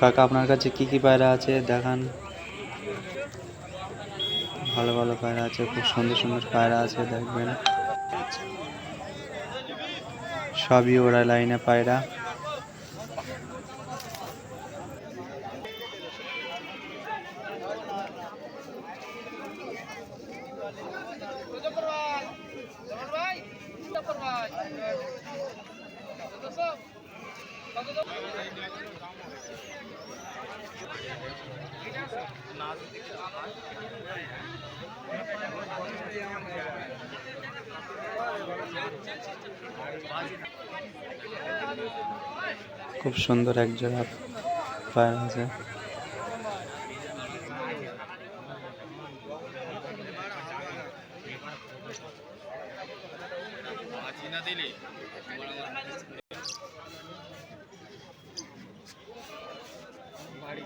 কাকা, আপনার কাছে কি কি পায়রা আছে? দেখান। ভালো ভালো পায়রা আছে, খুব সুন্দর সুন্দর পায়রা আছে, দেখবেন। সবই ওরা লাইনে পায়রা। খুব সুন্দর এক জোড়া পায়রা আছে। চীনা দিলি বাড়ি